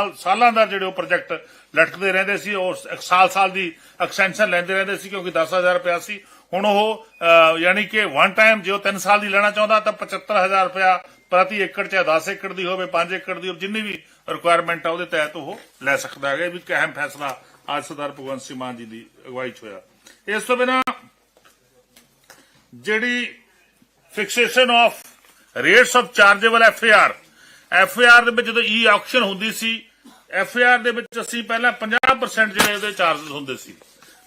ਸਾਲ ਸਾਲਾਂ ਦਾ ਜਿਹੜੇ ਉਹ ਪ੍ਰੋਜੈਕਟ ਲਟਕਦੇ ਰਹਿੰਦੇ ਸੀ, ਉਹ ਸਾਲ ਸਾਲ ਦੀ ਐਕਸਟੈਂਸ਼ਨ ਲੈਂਦੇ ਰਹਿੰਦੇ ਸੀ ਕਿਉਂਕਿ 10000 ਰੁਪਇਆ ਸੀ। ਹੁਣ ਉਹ ਯਾਨੀ ਕਿ ਵਨ ਟਾਈਮ ਜੇ ਉਹ 3 ਸਾਲ ਦੀ ਲੈਣਾ ਚਾਹੁੰਦਾ ਤਾਂ 75000 ਰੁਪਇਆ ਪ੍ਰਤੀ ਏਕੜ ਚਾਹੇ 10 ਏਕੜ ਦੀ ਹੋਵੇ 5 ਏਕੜ ਦੀ ਹੋਵੇ, ਜਿੰਨੀ ਵੀ ਰਿਕੁਆਇਰਮੈਂਟ ਆ ਉਹਦੇ ਤਹਿਤ ਉਹ ਲੈ ਸਕਦਾ ਹੈ ਇਹ ਵੀ ਇੱਕ ਅਹਿਮ ਫੈਸਲਾ ਅੱਜ ਸਰਦਾਰ ਭਗਵੰਤ ਸਿੰਘ ਮਾਨ ਜੀ ਦੀ ਅਗਵਾਈ 'ਚ ਹੋਇਆ। ਇਸ ਤੋਂ ਬਿਨਾਂ ਜਿਹੜੀ fixation of rates of chargeable F A R F A R ਦੇ ਵਿੱਚ ਜਦੋਂ e ਈ ਆਕਸ਼ਨ ਹੁੰਦੀ ਸੀ ਐਫ ਆਰ ਦੇ ਵਿੱਚ ਅਸੀਂ ਪਹਿਲਾਂ 50% ਜਿਹੜੇ ਉਹਦੇ ਚਾਰजेस ਹੁੰਦੇ ਸੀ।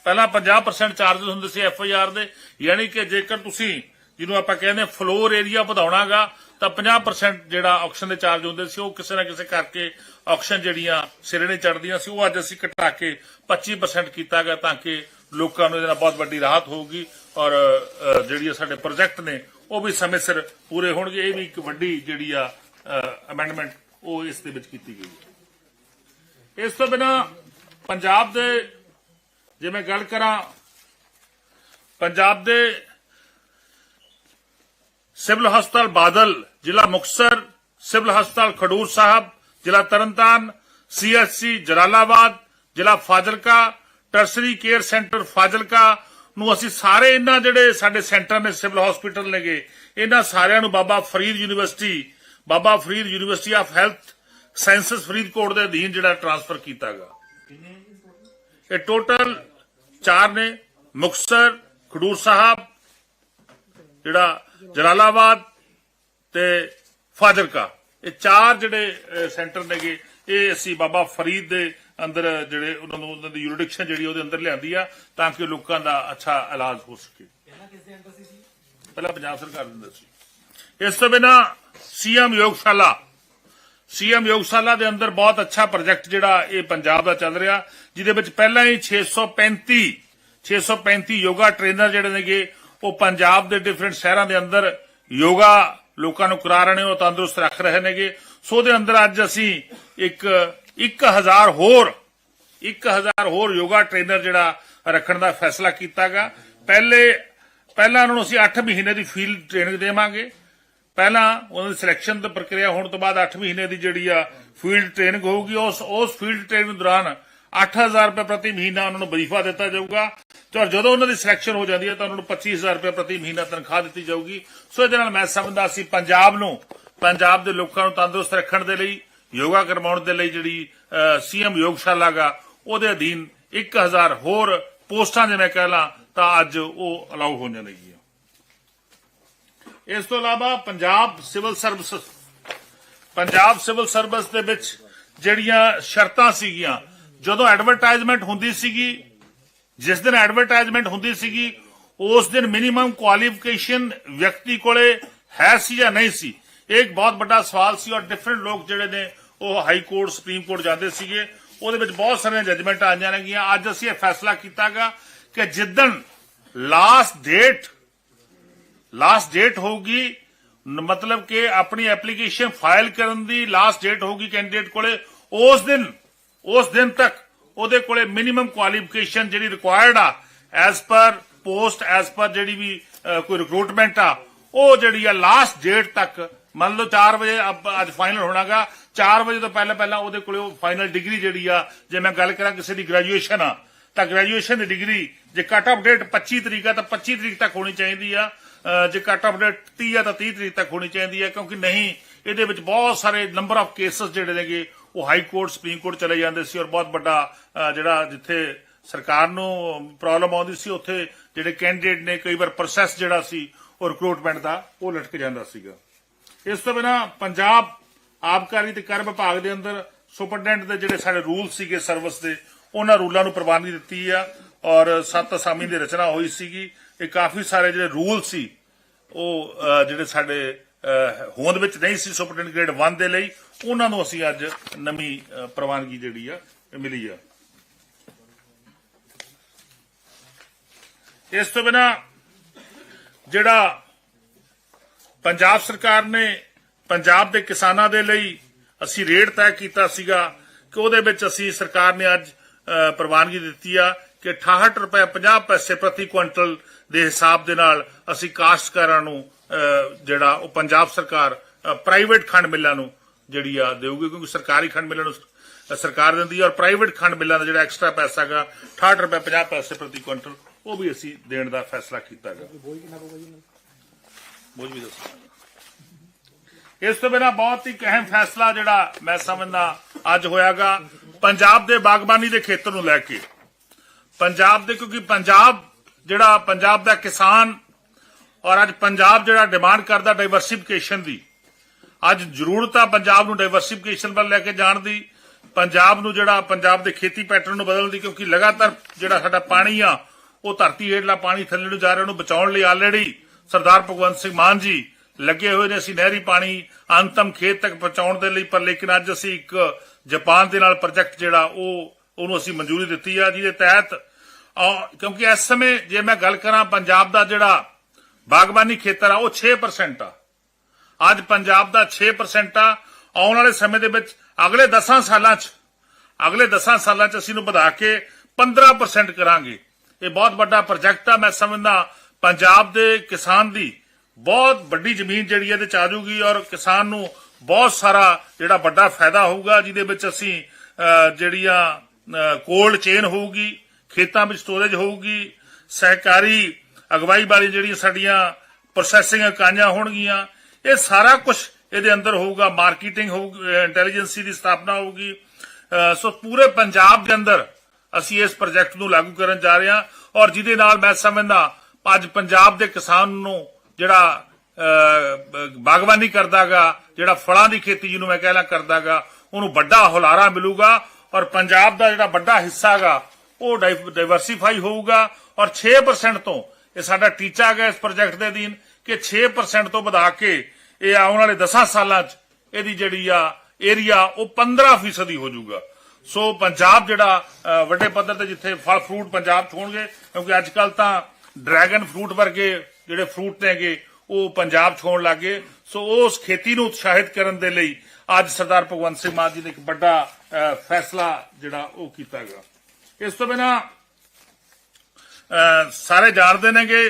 ਪਹਿਲਾਂ 50% ਚਾਰजेस ਹੁੰਦੇ ਸੀ ਐਫ ਆਰ ਦੇ। ਯਾਨੀ ਕਿ ਜੇਕਰ ਤੁਸੀਂ, ਜਿਹਨੂੰ ਆਪਾਂ ਕਹਿੰਦੇ ਫਲੋਰ ਏਰੀਆ ਵਧਾਉਣਾਗਾ, ਤਾਂ 50% ਜਿਹੜਾ ਆਕਸ਼ਨ ਦੇ ਚਾਰਜ ਹੁੰਦੇ ਸੀ, ਉਹ ਕਿਸੇ ਨਾ ਕਿਸੇ ਕਰਕੇ ਆਕਸ਼ਨ ਜਿਹੜੀਆਂ ਸਿਰੇ ਨੇ ਚੜਦੀਆਂ ਸੀ, ਉਹ ਅੱਜ ਅਸੀਂ ਘਟਾ ਕੇ 25% ਕੀਤਾ ਗਿਆ ਤਾਂ ਕਿ ਲੋਕਾਂ ਨੂੰ ਇਹਦੇ ਬਹੁਤ ਵੱਡੀ ਰਾਹਤ ਹੋਊਗੀ। ਔਰ ਜਿਹੜੀ ਸਾਡੇ ਪ੍ਰੋਜੈਕਟ ਨੇ, ਉਹ ਵੀ ਸਮੇਂ ਸਿਰ ਪੂਰੇ ਹੋਣਗੇ। ਇਹ ਵੀ ਇੱਕ ਵੱਡੀ ਜਿਹੜੀ ਆ ਅਮੈਂਡਮੈਂਟ ਉਹ ਇਸ ਦੇ ਵਿੱਚ ਕੀਤੀ ਗਈ ਹੈ। ਇਸ ਤੋਂ ਬਿਨਾ ਪੰਜਾਬ ਦੇ, ਜੇ ਮੈਂ ਗੱਲ ਕਰਾਂ, ਪੰਜਾਬ ਦੇ ਸਿਵਲ ਹਸਪਤਾਲ ਬਾਦਲ, ਜ਼ਿਲ੍ਹਾ ਮੁਕਤਸਰ, ਸਿਵਲ ਹਸਪਤਾਲ ਖਡੂਰ ਸਾਹਿਬ, ਜ਼ਿਲ੍ਹਾ ਤਰਨਤਾਰਨ ਸੀਐਚਸੀ ਜਲਾਲਾਬਾਦ, ਜ਼ਿਲ੍ਹਾ Fazilka, tertiary care centre Fazilka ਨੂੰ ਅਸੀਂ ਸਾਰੇ ਇਹਨਾਂ ਜਿਹੜੇ ਸਾਡੇ ਸੈਂਟਰ ਨੇ ਸਿਵਲ ਹਸਪੀਟਲ ਨੇਗੇ, ਇਹਨਾਂ ਸਾਰਿਆਂ ਨੂੰ Baba Farid university, Baba Farid university of health sciences Faridkot ਦੇ ਅਧੀਨ ਜਿਹੜਾ ਟ੍ਰਾਂਸਫਰ ਕੀਤਾ ਗਿਆ ਇਹ ਟੋਟਲ ਚਾਰ ਨੇ ਮੁਕਤਸਰ ਖਡੂਰ ਸਾਹਿਬ ਜਿਹੜਾ ਜਲਾਲਾਬਾਦ ਤੇ ਫਾਜ਼ਿਲਕਾ। ਇਹ ਚਾਰ ਜਿਹੜੇ ਸੈਂਟਰ ਨੇਗੇ ਇਹ ਅਸੀਂ ਬਾਬਾ ਫਰੀਦ ਦੇ ਅੰਦਰ ਜਿਹੜੇ ਉਹਨਾਂ ਨੂੰ ਉਹਨਾਂ ਦੀ ਯੂਰਿਡਿਕਸ਼ਨ ਜਿਹੜੀ ਉਹਦੇ ਅੰਦਰ ਲਿਆਂਦੀ ਆ ਤਾਂ ਕਿ ਲੋਕਾਂ ਦਾ ਅੱਛਾ ਇਲਾਜ ਹੋ ਸਕੇ। ਪਹਿਲਾਂ ਪੰਜਾਬ ਸਰਕਾਰ ਦਿੰਦਾ ਸੀ। ਇਸ ਤੋਂ ਬਿਨਾ ਸੀਐਮ ਯੋਗਸ਼ਾਲਾ ਸੀਐਮ ਯੋਗਸ਼ਾਲਾ ਦੇ ਅੰਦਰ ਬਹੁਤ ਅੱਛਾ ਪ੍ਰੋਜੈਕਟ ਜਿਹੜਾ ਇਹ ਪੰਜਾਬ ਦਾ ਚੱਲ ਰਿਹਾ, ਜਿਹਦੇ ਵਿੱਚ ਪਹਿਲਾਂ ਹੀ 635 635 ਯੋਗਾ ਟ੍ਰੇਨਰ ਜਿਹੜੇ ਨੇਗੇ, ਉਹ ਪੰਜਾਬ ਦੇ ਡਿਫਰੈਂਟ ਸ਼ਹਿਰਾਂ ਦੇ ਅੰਦਰ ਯੋਗਾ ਲੋਕਾਂ ਨੂੰ ਕਰਾ ਰਹੇ ਨੇ, ਉਹ ਤੰਦਰੁਸਤ ਰੱਖ ਰਹੇ ਨੇਗੇ। ਸੋ ਦੇ ਅੰਦਰ ਅੱਜ ਅਸੀਂ ਇੱਕ 1000 ਹੋਰ 1000 ਹੋਰ ਯੋਗਾ ਟ੍ਰੇਨਰ ਜਿਹੜਾ ਰੱਖਣ ਦਾ ਫੈਸਲਾ ਕੀਤਾਗਾ। ਪਹਿਲੇ, ਪਹਿਲਾਂ ਉਹਨਾਂ ਨੂੰ ਅਸੀਂ 8 ਮਹੀਨੇ ਦੀ ਫੀਲਡ ਟ੍ਰੇਨਿੰਗ ਦੇਵਾਂਗੇ। ਪਹਿਲਾਂ ਉਹਨਾਂ ਦੀ ਸਿਲੈਕਸ਼ਨ ਦੀ ਪ੍ਰਕਿਰਿਆ ਹੋਣ ਤੋਂ ਬਾਅਦ 8 ਮਹੀਨੇ ਦੀ ਜਿਹੜੀ ਆ ਫੀਲਡ ਟ੍ਰੇਨਿੰਗ ਹੋਊਗੀ, ਉਸ ਉਸ ਫੀਲਡ ਟ੍ਰੇਨਿੰਗ ਦੌਰਾਨ 8000 ਰੁਪਏ ਪ੍ਰਤੀ ਮਹੀਨਾ ਉਹਨਾਂ ਨੂੰ ਵਜ਼ੀਫਾ ਦਿੱਤਾ ਜਾਊਗਾ। ਤੇ ਔਰ ਜਦੋਂ ਉਹਨਾਂ ਦੀ ਸਿਲੈਕਸ਼ਨ ਹੋ ਜਾਂਦੀ ਹੈ ਤਾਂ ਉਹਨਾਂ ਨੂੰ 25000 ਰੁਪਏ ਪ੍ਰਤੀ ਮਹੀਨਾ ਤਨਖਾਹ ਦਿੱਤੀ ਜਾਊਗੀ। ਸੋ ਇਹਦੇ ਨਾਲ ਮੈਂ ਸਮਝਦਾ ਸੀ ਪੰਜਾਬ ਨੂੰ, ਪੰਜਾਬ ਦੇ ਲੋਕਾਂ ਨੂੰ ਤੰਦਰੁਸਤ ਰੱਖਣ ਦੇ ਲਈ, ਯੋਗਾ ਕਰਵਾਉਣ ਦੇ ਲਈ ਜਿਹੜੀ ਸੀਐਮ ਯੋਗਸ਼ਾਲਾ ਗਾ ਉਹਦੇ ਅਧੀਨ 1000 ਹੋਰ ਪੋਸਟਾਂ ਜੇ ਮੈਂ ਕਹਿ ਲਾਂ, ਤਾਂ ਅੱਜ ਉਹ ਅਲਾਉ ਹੋਣ ਲੱਗੀਆਂ ਇਸ ਤੋਂ ਇਲਾਵਾ Punjab civil service, Punjab civil service ਦੇ ਵਿੱਚ ਜਿਹੜੀਆਂ ਸ਼ਰਤਾਂ ਸੀਗੀਆਂ, ਜਦੋਂ ਐਡਵਰਟਾਈਜ਼ਮੈਂਟ ਹੁੰਦੀ ਸੀਗੀ, ਜਿਸ ਦਿਨ ਐਡਵਰਟਾਈਜ਼ਮੈਂਟ ਹੁੰਦੀ ਸੀਗੀ, ਉਸ ਦਿਨ ਮਿਨੀਮਮ ਕੁਆਲੀਫਿਕੇਸ਼ਨ ਵਿਅਕਤੀ ਕੋਲੇ ਹੈ ਸੀ ਜਾਂ ਨਹੀਂ ਸੀ? ਇਹ ਇੱਕ ਬਹੁਤ ਵੱਡਾ ਸਵਾਲ ਸੀ ਔਰ ਡਿਫਰੈਂਟ ਲੋਕ ਜਿਹੜੇ ਨੇ, ਉਹ ਹਾਈ ਕੋਰਟ, ਸੁਪਰੀਮ ਕੋਰਟ ਜਾਂਦੇ ਸੀਗੇ। ਉਹਦੇ ਵਿੱਚ ਬਹੁਤ ਸਾਰੀਆਂ ਜੱਜਮੈਂਟਾਂ ਆਈਆਂ ਨੇਗੀਆਂ ਅੱਜ ਅਸੀਂ ਇਹ ਫੈਸਲਾ ਕੀਤਾਗਾ ਕਿ ਜਿੱਦਣ ਲਾਸਟ ਡੇਟ ਲਾਸਟ ਡੇਟ ਹੋਊਗੀ, ਨ- ਮਤਲਬ ਕਿ ਆਪਣੀ ਐਪਲੀਕੇਸ਼ਨ ਫਾਈਲ ਕਰਨ ਦੀ ਲਾਸਟ ਡੇਟ ਹੋਊਗੀ ਕੈਂਡੀਡੇਟ ਕੋਲੇ, ਉਸ ਦਿਨ ਉਸ ਦਿਨ ਤੱਕ ਉਹਦੇ ਕੋਲੇ ਮਿਨੀਮਮ ਕੁਆਲੀਫਿਕੇਸ਼ਨ ਜਿਹੜੀ ਰਿਕੁਆਇਰਡ ਆ as per post as per ਜਿਹੜੀ ਵੀ ਕੋਈ ਰਿਕਰੂਟਮੈਂਟ ਆ, ਉਹ ਜਿਹੜੀ ਆ ਲਾਸਟ ਡੇਟ ਤੱਕ, ਮੰਨ ਲਓ 4 ਵਜੇ ਅੱਜ ਫਾਈਨਲ ਹੋਣਾਗਾ 4 ਵਜੇ ਤੋਂ ਪਹਿਲਾਂ ਪਹਿਲਾਂ ਉਹਦੇ ਕੋਲੇ ਉਹ ਫਾਈਨਲ ਡਿਗਰੀ ਜਿਹੜੀ ਆ, ਜੇ ਮੈਂ ਗੱਲ ਕਰਾਂ ਕਿਸੇ ਦੀ ਗ੍ਰੈਜੂਏਸ਼ਨ ਆ, ਤਾਂ ਗ੍ਰੈਜੂਏਸ਼ਨ ਦੀ ਡਿਗਰੀ ਜੇ ਕਟ ਆਫ ਡੇਟ 25 ਤਰੀਕ ਆ, ਤਾਂ 25 ਤਰੀਕ ਤੱਕ ਹੋਣੀ ਚਾਹੀਦੀ ਆ ਜੇ ਕੱਟ ਆਫ ਡੇਟ 30 ਆ ਤਾਂ 30 ਤਰੀਕ ਤੱਕ ਹੋਣੀ ਚਾਹੀਦੀ ਹੈ, ਕਿਉਂਕਿ ਨਹੀਂ, ਇਹਦੇ ਵਿੱਚ ਬਹੁਤ ਸਾਰੇ ਨੰਬਰ ਆਫ ਕੇਸਸ ਜਿਹੜੇ ਨੇਗੇ, ਉਹ ਹਾਈ ਕੋਰਟ ਸੁਪਰੀਮ ਕੋਰਟ ਚਲੇ ਜਾਂਦੇ ਸੀ ਔਰ ਬਹੁਤ ਵੱਡਾ ਜਿਹੜਾ ਜਿੱਥੇ ਸਰਕਾਰ ਨੂੰ ਪ੍ਰੋਬਲਮ ਆਉਂਦੀ ਸੀ, ਉੱਥੇ ਜਿਹੜੇ ਕੈਂਡੀਡੇਟ ਨੇ, ਕਈ ਵਾਰ ਪ੍ਰੋਸੈਸ ਜਿਹੜਾ ਸੀ, ਉਹ ਰਿਕਰੂਟਮੈਂਟ ਦਾ, ਉਹ ਲਟਕ ਜਾਂਦਾ ਸੀਗਾ। ਇਸ ਤੋਂ ਬਿਨਾ ਪੰਜਾਬ ਆਬਕਾਰੀ ਤੇ ਕਰ ਵਿਭਾਗ ਦੇ ਅੰਦਰ ਸੁਪਰਡੈਂਟ ਦੇ ਜਿਹੜੇ ਸਾਡੇ ਰੂਲ ਸੀਗੇ ਸਰਵਿਸ ਦੇ, ਉਹਨਾਂ ਰੂਲਾਂ ਨੂੰ ਪ੍ਰਵਾਨਗੀ ਦਿੱਤੀ ਆ ਔਰ ਸੱਤ ਅਸਾਮੀ ਦੀ ਰਚਨਾ ਹੋਈ ਸੀਗੀ। ਇਹ ਕਾਫੀ ਸਾਰੇ ਜਿਹੜੇ ਰੂਲ ਸੀ, ਉਹ ਜਿਹੜੇ ਸਾਡੇ ਹੋਂਦ ਵਿੱਚ ਨਹੀਂ ਸੀ ਸੁਪਰਡੈਂਟ ਗ੍ਰੇਡ 1 ਦੇ ਲਈ, ਉਹਨਾਂ ਨੂੰ ਅਸੀਂ ਅੱਜ ਨਵੀਂ ਪ੍ਰਵਾਨਗੀ ਜਿਹੜੀ ਆ ਮਿਲੀ ਆ। ਇਸ ਤੋਂ ਬਿਨਾ ਜਿਹੜਾ ਪੰਜਾਬ ਸਰਕਾਰ ਨੇ ਪੰਜਾਬ ਦੇ ਕਿਸਾਨਾਂ ਦੇ ਲਈ ਅਸੀਂ ਰੇਟ ਤੈਅ ਕੀਤਾ ਸੀਗਾ ਕਿ ਉਹਦੇ ਵਿੱਚ ਅਸੀਂ ਸਰਕਾਰ ਨੇ ਅੱਜ ਪ੍ਰਵਾਨਗੀ ਦਿੱਤੀ ਆ ਕਿ 68 ਰੁਪਏ 50 ਪੈਸੇ ਪ੍ਰਤੀ ਕੁਇੰਟਲ ਦੇ ਹਿਸਾਬ ਦੇ ਨਾਲ ਅਸੀਂ ਕਾਸ਼ਤਕਾਰਾਂ ਨੂੰ ਜਿਹੜਾ ਉਹ ਪੰਜਾਬ ਸਰਕਾਰ ਪ੍ਰਾਈਵੇਟ ਖੰਡ ਮਿੱਲਾਂ ਨੂੰ ਜਿਹੜੀ ਆ ਦੇਊਗੀ, ਕਿਉਂਕਿ ਸਰਕਾਰੀ ਖੰਡ ਮਿੱਲਾਂ ਨੂੰ ਸਰਕਾਰ ਦਿੰਦੀ ਹੈ ਔਰ ਪ੍ਰਾਈਵੇਟ ਖੰਡ ਮਿੱਲਾਂ ਦਾ ਜਿਹੜਾ ਐਕਸਟਰਾ ਪੈਸਾ ਹੈਗਾ 68 ਰੁਪਏ 50 ਪੈਸੇ ਪ੍ਰਤੀ ਕੁਇੰਟਲ, ਉਹ ਵੀ ਅਸੀਂ ਦੇਣ ਦਾ ਫੈਸਲਾ ਕੀਤਾ ਹੈਗਾ। ਬੋਝ ਵੀ ਦੱਸੋ। ਇਸ ਤੋਂ ਬਿਨਾ ਬਹੁਤ ਹੀ ਅਹਿਮ ਫੈਸਲਾ ਜਿਹੜਾ ਮੈਂ ਸਮਝਦਾ ਅੱਜ ਹੋਇਆਗਾ, ਪੰਜਾਬ ਦੇ ਬਾਗਬਾਨੀ ਦੇ ਖੇਤਰ ਨੂੰ ਲੈ ਕੇ। ਪੰਜਾਬ ਦੇ, ਕਿਉਂਕਿ ਪੰਜਾਬ ਜਿਹੜਾ ਪੰਜਾਬ ਦਾ ਕਿਸਾਨ ਔਰ ਅੱਜ ਪੰਜਾਬ ਜਿਹੜਾ ਡਿਮਾਂਡ ਕਰਦਾ ਡਾਈਵਰਸਿਫਿਕੇਸ਼ਨ ਦੀ, ਅੱਜ ਜ਼ਰੂਰਤ ਆ ਪੰਜਾਬ ਨੂੰ ਡਾਈਵਰਸਿਫਿਕੇਸ਼ਨ ਵੱਲ ਲੈ ਕੇ ਜਾਣ ਦੀ, ਪੰਜਾਬ ਨੂੰ ਜਿਹੜਾ ਪੰਜਾਬ ਦੇ ਖੇਤੀ ਪੈਟਰਨ ਨੂੰ ਬਦਲਣ ਦੀ, ਕਿਉਂਕਿ ਲਗਾਤਾਰ ਜਿਹੜਾ ਸਾਡਾ ਪਾਣੀ ਆ, ਉਹ ਧਰਤੀ ਹੇਠਲਾ ਪਾਣੀ ਥੱਲੇ ਨੂੰ ਜਾ ਰਿਹਾ, ਉਹਨੂੰ ਬਚਾਉਣ ਲਈ ਆਲਰੇਡੀ ਸਰਦਾਰ ਭਗਵੰਤ ਸਿੰਘ ਮਾਨ ਜੀ ਲੱਗੇ ਹੋਏ ਨੇ, ਅਸੀਂ ਨਹਿਰੀ ਪਾਣੀ ਅੰਤਮ ਖੇਤ ਤੱਕ ਪਹੁੰਚਾਉਣ ਦੇ ਲਈ, ਪਰ ਲੇਕਿਨ ਅੱਜ ਅਸੀਂ ਇੱਕ ਜਾਪਾਨ ਦੇ ਨਾਲ ਪ੍ਰੋਜੈਕਟ ਜਿਹੜਾ, ਉਹ, ਉਹਨੂੰ ਅਸੀਂ ਮਨਜ਼ੂਰੀ ਦਿੱਤੀ ਆ, ਜਿਹਦੇ ਤਹਿਤ ਕਿਉਂਕਿ ਇਸ ਸਮੇਂ ਜੇ ਮੈਂ ਗੱਲ ਕਰਾਂ ਪੰਜਾਬ ਦਾ ਜਿਹੜਾ ਬਾਗਬਾਨੀ ਖੇਤਰ ਆ ਉਹ 6% ਆ। ਅੱਜ ਪੰਜਾਬ ਦਾ 6% ਆ। ਆਉਣ ਵਾਲੇ ਸਮੇਂ ਦੇ ਵਿੱਚ ਅਗਲੇ 10 ਸਾਲਾਂ 'ਚ ਅਗਲੇ 10 ਸਾਲਾਂ 'ਚ ਅਸੀਂ ਨੂੰ ਵਧਾ ਕੇ 15% ਕਰਾਂਗੇ। ਇਹ ਬਹੁਤ ਵੱਡਾ ਪ੍ਰੋਜੈਕਟ ਆ। ਮੈਂ ਸਮਝਦਾ ਪੰਜਾਬ ਦੇ ਕਿਸਾਨ ਦੀ ਬਹੁਤ ਵੱਡੀ ਜ਼ਮੀਨ ਜਿਹੜੀ ਇਹਦੇ ਚ ਆ ਜਾਊਗੀ ਔਰ ਕਿਸਾਨ ਨੂੰ ਬਹੁਤ ਸਾਰਾ ਜਿਹੜਾ ਵੱਡਾ ਫਾਇਦਾ ਹੋਊਗਾ ਜਿਹਦੇ ਵਿੱਚ ਅਸੀਂ ਅਹ, ਜਿਹੜੀਆਂ ਕੋਲਡ ਚੇਨ ਹੋਊਗੀ ਖੇਤਾਂ ਵਿੱਚ ਸਟੋਰੇਜ ਹੋਊਗੀ ਸਹਿਕਾਰੀ ਅਗਵਾਈ ਵਾਲੀ ਜਿਹੜੀਆਂ ਸਾਡੀਆਂ ਪ੍ਰੋਸੈਸਿੰਗ ਇਕਾਈਆਂ ਹੋਣਗੀਆਂ ਇਹ ਸਾਰਾ ਕੁਝ ਇਹਦੇ ਅੰਦਰ ਹੋਊਗਾ ਮਾਰਕੀਟਿੰਗ ਹੋਊਗੀ ਇੰਟੈਲੀਜੈਂਸੀ ਦੀ ਸਥਾਪਨਾ ਹੋਊਗੀ। ਸੋ ਪੂਰੇ ਪੰਜਾਬ ਦੇ ਅੰਦਰ ਅਸੀਂ ਇਸ ਪ੍ਰੋਜੈਕਟ ਨੂੰ ਲਾਗੂ ਕਰਨ ਜਾ ਰਹੇ ਹਾਂ ਔਰ ਜਿਹਦੇ ਨਾਲ ਮੈਂ ਸਮਝਦਾ ਅੱਜ ਪੰਜਾਬ ਦੇ ਕਿਸਾਨ ਨੂੰ ਜਿਹੜਾ ਅਹ, ਬਾਗਬਾਨੀ ਕਰਦਾਗਾ ਜਿਹੜਾ ਫਲਾਂ ਦੀ ਖੇਤੀ ਜਿਹਨੂੰ ਮੈਂ ਕਹਿਣਾ ਕਰਦਾਗਾ ਉਹਨੂੰ ਵੱਡਾ ਹੁਲਾਰਾ ਮਿਲੂਗਾ ਔਰ ਪੰਜਾਬ ਦਾ ਜਿਹੜਾ ਵੱਡਾ ਹਿੱਸਾਗਾ ਉਹ ਡਾਈਵਰਸਿਫਾਈ ਹੋਊਗਾ ਔਰ 6% ਤੋਂ ਇਹ ਸਾਡਾ ਟੀਚਾ ਹੈਗਾ ਇਸ ਪ੍ਰੋਜੈਕਟ ਦੇ ਅਧੀਨ ਕਿ 6% ਤੋਂ ਵਧਾ ਕੇ ਇਹ ਆਉਣ ਵਾਲੇ 10 ਸਾਲਾਂ 'ਚ ਇਹਦੀ ਜਿਹੜੀ ਆ ਏਰੀਆ ਉਹ 15% ਹੀ ਹੋ ਜਾਊਗਾ। ਸੋ ਪੰਜਾਬ ਜਿਹੜਾ ਵੱਡੇ ਪੱਧਰ ਤੇ ਜਿੱਥੇ ਫਲ ਫਰੂਟ ਪੰਜਾਬ 'ਚ ਹੋਣਗੇ, ਕਿਉਂਕਿ ਅੱਜ ਕੱਲ ਤਾਂ ਡਰੈਗਨ ਫਰੂਟ ਵਰਗੇ ਜਿਹੜੇ ਫਰੂਟ ਨੇਗੇ ਉਹ ਪੰਜਾਬ 'ਚ ਹੋਣ ਲੱਗੇ ਸੋ ਉਸ ਖੇਤੀ ਨੂੰ ਉਤਸ਼ਾਹਿਤ ਕਰਨ ਦੇ ਲਈ ਅੱਜ ਸਰਦਾਰ ਭਗਵੰਤ ਸਿੰਘ ਮਾਨ ਜੀ ਨੇ ਇੱਕ ਵੱਡਾ ਫੈਸਲਾ ਜਿਹੜਾ ਉਹ ਕੀਤਾ ਗਿਆ ਇਸ ਤੋਂ ਬਿਨਾ ਸਾਰੇ ਜਾਣਦੇ ਨੇਗੇ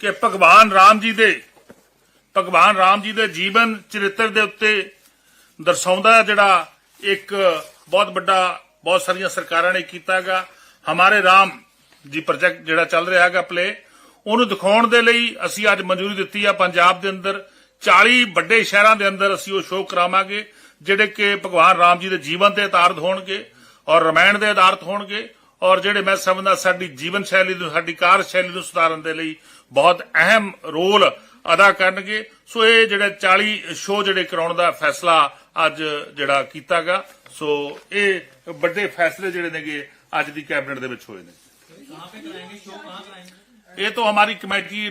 ਕਿ ਭਗਵਾਨ ਰਾਮ ਜੀ ਦੇ, ਭਗਵਾਨ ਰਾਮ ਜੀ ਦੇ ਜੀਵਨ ਚਰਿੱਤਰ ਦੇ ਉੱਤੇ ਦਰਸਾਉਂਦਾ ਜਿਹੜਾ ਇੱਕ ਬਹੁਤ ਵੱਡਾ, ਬਹੁਤ ਸਾਰੀਆਂ ਸਰਕਾਰਾਂ ਨੇ ਕੀਤਾਗਾ ਹਮਾਰੇ ਰਾਮ ਜੀ ਪ੍ਰੋਜੈਕਟ ਜਿਹੜਾ ਚੱਲ ਰਿਹਾ ਹੈਗਾ ਪਲੇ ਉਹਨੂੰ ਦਿਖਾਉਣ ਦੇ ਲਈ ਅਸੀਂ ਅੱਜ ਮਨਜ਼ੂਰੀ ਦਿੱਤੀ ਆ ਪੰਜਾਬ ਦੇ ਅੰਦਰ। 40 ਵੱਡੇ ਸ਼ਹਿਰਾਂ ਦੇ ਅੰਦਰ ਅਸੀਂ ਉਹ ਸ਼ੋਅ ਕਰਾਵਾਂਗੇ, ਜਿਹੜੇ ਕਿ ਭਗਵਾਨ ਰਾਮ ਜੀ ਦੇ ਜੀਵਨ ਤੇ ਆਧਾਰਿਤ ਹੋਣਗੇ। ਔਰ ਰਮਾਇਣ ਦੇ ਆਧਾਰਿਤ ਹੋਣਗੇ। ਔਰ ਜਿਹੜੇ ਮੈਂ ਸਮਝਦਾ ਸਾਡੀ ਜੀਵਨ ਸ਼ੈਲੀ ਨੂੰ, ਸਾਡੀ ਕਾਰ ਸ਼ੈਲੀ ਨੂੰ ਸੁਧਾਰਨ ਦੇ ਲਈ ਬਹੁਤ ਅਹਿਮ ਰੋਲ ਅਦਾ ਕਰਨਗੇ। ਸੋ ਇਹ ਜਿਹੜੇ 40 ਸ਼ੋਅ ਜਿਹੜੇ ਕਰਾਉਣ ਦਾ ਫੈਸਲਾ ਅੱਜ ਜਿਹੜਾ ਕੀਤਾ ਕੀਤਾਗਾ, ਸੋ ਇਹ ਵੱਡੇ ਫੈਸਲੇ ਜਿਹੜੇ ਨੇਗੇ ਅੱਜ ਦੀ ਕੈਬਨਿਟ ਦੇ ਵਿੱਚ ਹੋਏ ਨੇ। ਇਹ ਤਾਂ ਹਮਾਰੀ ਕਮੇਟੀ